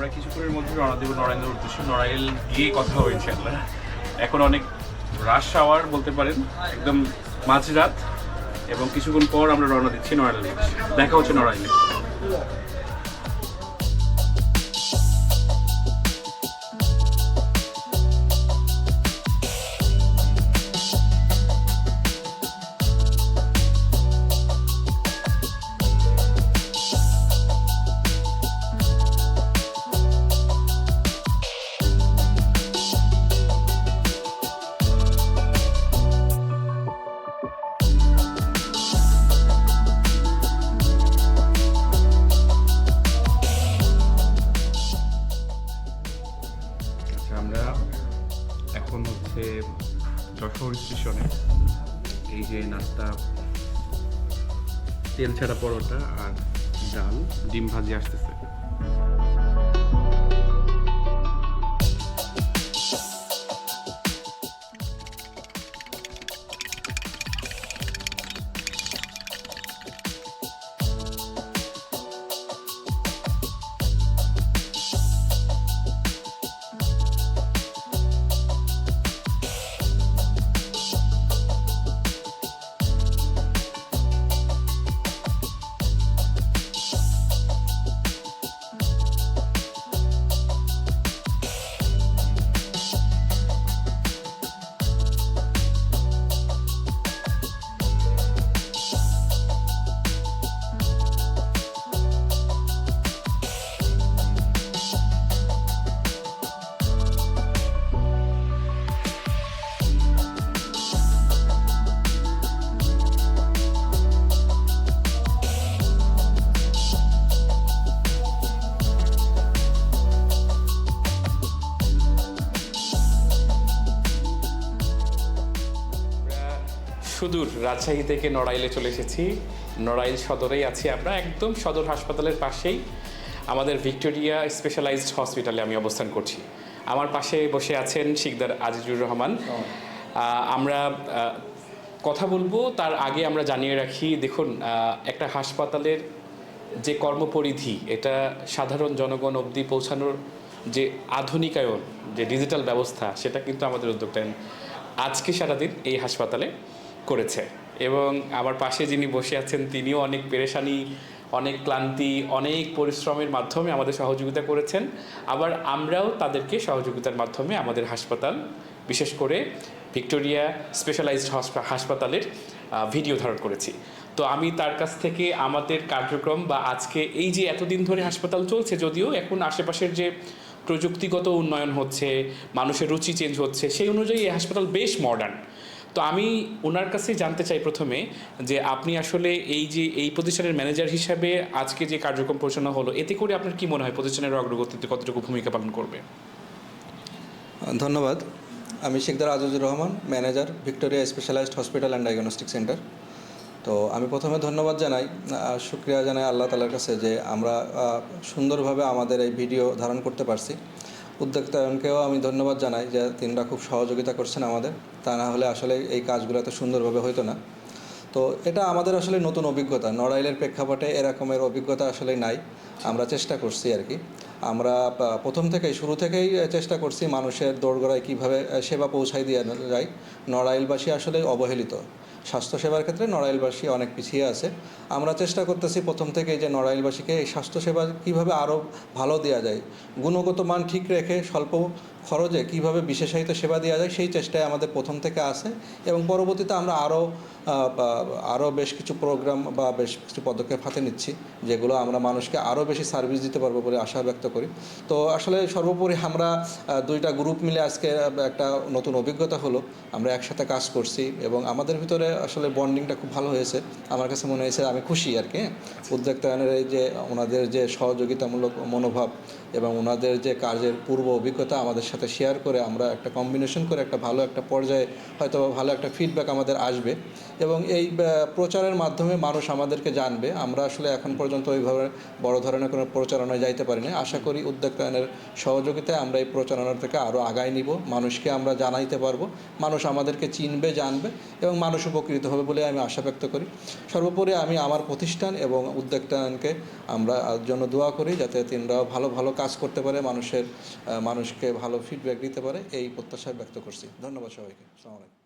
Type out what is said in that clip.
রওনা দেব নড়াইলের উদ্দেশ্যে। নড়াইল গিয়ে কথা হয়েছে ইনশাল্লাহ এখন অনেক রাশ আওয়ার বলতে পারেন, একদম মাঝরাত। এবং কিছুক্ষণ পর আমরা রওনা দিচ্ছি নড়াইল দেখা হচ্ছে নড়াইলে। যশোর স্টেশনে। এই যে নাস্তা তেল ছাড়া পরোটা আর ডাল ডিম ভাজি আসতেছে। সুদূর রাজশাহী থেকে নড়াইলে চলে এসেছি। নড়াইল সদরেই আছি আমরা একদম সদর হাসপাতালের পাশেই। আমাদের ভিক্টোরিয়া স্পেশালাইজড হসপিটালে আমি অবস্থান করছি। আমার পাশে বসে আছেন শিকদার আজিজুর রহমান। আমরা কথা বলব তার আগে আমরা জানিয়ে রাখি দেখুন একটা হাসপাতালের যে কর্মপরিধি এটা সাধারণ জনগণ অবধি পৌঁছানোর যে আধুনিকায়ন যে ডিজিটাল ব্যবস্থা সেটা কিন্তু আমাদের উদ্যোক্তা। আজকে সারাদিন এই হাসপাতালে করেছে। এবং আমার পাশে যিনি বসে আছেন, তিনিও অনেক পেরেশানি, অনেক ক্লান্তি, অনেক পরিশ্রমের মাধ্যমে আমাদের সহযোগিতা করেছেন। আবার আমরাও তাদেরকে সহযোগিতার মাধ্যমে আমাদের হাসপাতাল, বিশেষ করে ভিক্টোরিয়া স্পেশালাইজড হাসপাতালের ভিডিও ধারণ করেছি। তো আমি তার কাছ থেকে আমাদের কার্যক্রম বা আজকে এই যে এতদিন ধরে হাসপাতাল চলছে, যদিও এখন আশেপাশের যে প্রযুক্তিগত উন্নয়ন হচ্ছে, মানুষের রুচি চেঞ্জ হচ্ছে, সেই অনুযায়ী এই হাসপাতাল বেশ মডার্ন তো আমি ওনার কাছে জানতে চাই প্রথমে যে আপনি আসলে এই যে, এই প্রতিষ্ঠানের ম্যানেজার হিসাবে আজকে যে কার্যক্রম পরিচালনা হলো, এতে করে আপনার কি মনে হয় প্রতিষ্ঠানের অগ্রগতিতে কতটুকু ভূমিকা পালন করবে? ধন্যবাদ। আমি Shekhdar Azizur Rahman manager Victoria specialised hospital and diagnostic centre তো আমি প্রথমে ধন্যবাদ জানাই শুক্রিয়া জানাই আল্লাহ তালার কাছে যে আমরা সুন্দরভাবে আমাদের এই ভিডিও ধারণ করতে পারছি। উদ্যোক্তায়নকেও আমি ধন্যবাদ জানাই যে তিনরা খুব সহযোগিতা করছেন আমাদের। তা না হলে আসলে এই কাজগুলো এত সুন্দরভাবে হতো না। তো এটা আমাদের আসলে নতুন অভিজ্ঞতা। নড়াইলের প্রেক্ষাপটে এরকমের অভিজ্ঞতা আসলে নাই। আমরা চেষ্টা করছি আর কি। আমরা প্রথম থেকেই, শুরু থেকেই চেষ্টা করছি মানুষের দোরগোড়ায় কীভাবে সেবা পৌঁছাই দিয়ে যায়। নড়াইলবাসী আসলে অবহেলিত। স্বাস্থ্যসেবার ক্ষেত্রে নড়াইলবাসী অনেক পিছিয়ে আছে। আমরা চেষ্টা করতেছি প্রথম থেকে যে নড়াইলবাসীকে এই স্বাস্থ্যসেবা কীভাবে আরও ভালো দেওয়া যায়, গুণগত মান ঠিক রেখে স্বল্প খরচে কীভাবে বিশেষায়িত সেবা দেওয়া যায় সেই চেষ্টায় আমাদের প্রথম থেকে আছে এবং পরবর্তীতে আমরা আরও আরও বেশ কিছু প্রোগ্রাম বা বেশ কিছু পদক্ষেপ হাতে নিচ্ছি, যেগুলো আমরা মানুষকে আরও বেশি সার্ভিস দিতে পারব বলে আশা ব্যক্ত করি। তো আসলে সর্বোপরি আমরা দুইটা গ্রুপ মিলে আজকে একটা নতুন অভিজ্ঞতা হলো। আমরা একসাথে কাজ করছি এবং আমাদের ভিতরে আসলে বন্ডিংটা খুব ভালো হয়েছে। আমার কাছে মনে হয়েছে আমি খুশি আর কি হ্যাঁ। উদ্যোক্তায়নের এই যে, ওনাদের যে সহযোগিতামূলক মনোভাব এবং ওনাদের যে কাজের পূর্ব অভিজ্ঞতা আমাদের সাথে সাথে শেয়ার করে আমরা একটা কম্বিনেশন করে একটা ভালো একটা পর্যায়ে হয়তো ভালো একটা ফিডব্যাক আমাদের আসবে। এবং এই প্রচারের মাধ্যমে মানুষ আমাদেরকে জানবে। আমরা আসলে এখন পর্যন্ত ওইভাবে বড় ধরনের কোনো প্রচারণায় যাইতে পারিনি। আশা করি উদ্যোক্তায়নের সহযোগিতায় আমরা এই প্রচারণা থেকে আরও আগায় নিব। মানুষকে আমরা জানাইতে পারব। মানুষ আমাদেরকে চিনবে, জানবে এবং মানুষ উপকৃত হবে বলে আমি আশা ব্যক্ত করি। সর্বোপরি আমি আমার প্রতিষ্ঠান এবং উদ্যোক্তায়নকে আমরা জন্য দোয়া করি যাতে তিনরাও ভালো ভালো কাজ করতে পারে। মানুষের মানুষকে ভালো ফিডব্যাক দিতে পারে এই প্রত্যাশা ব্যক্ত করছি। ধন্যবাদ সবাইকে। সালামালাইকুম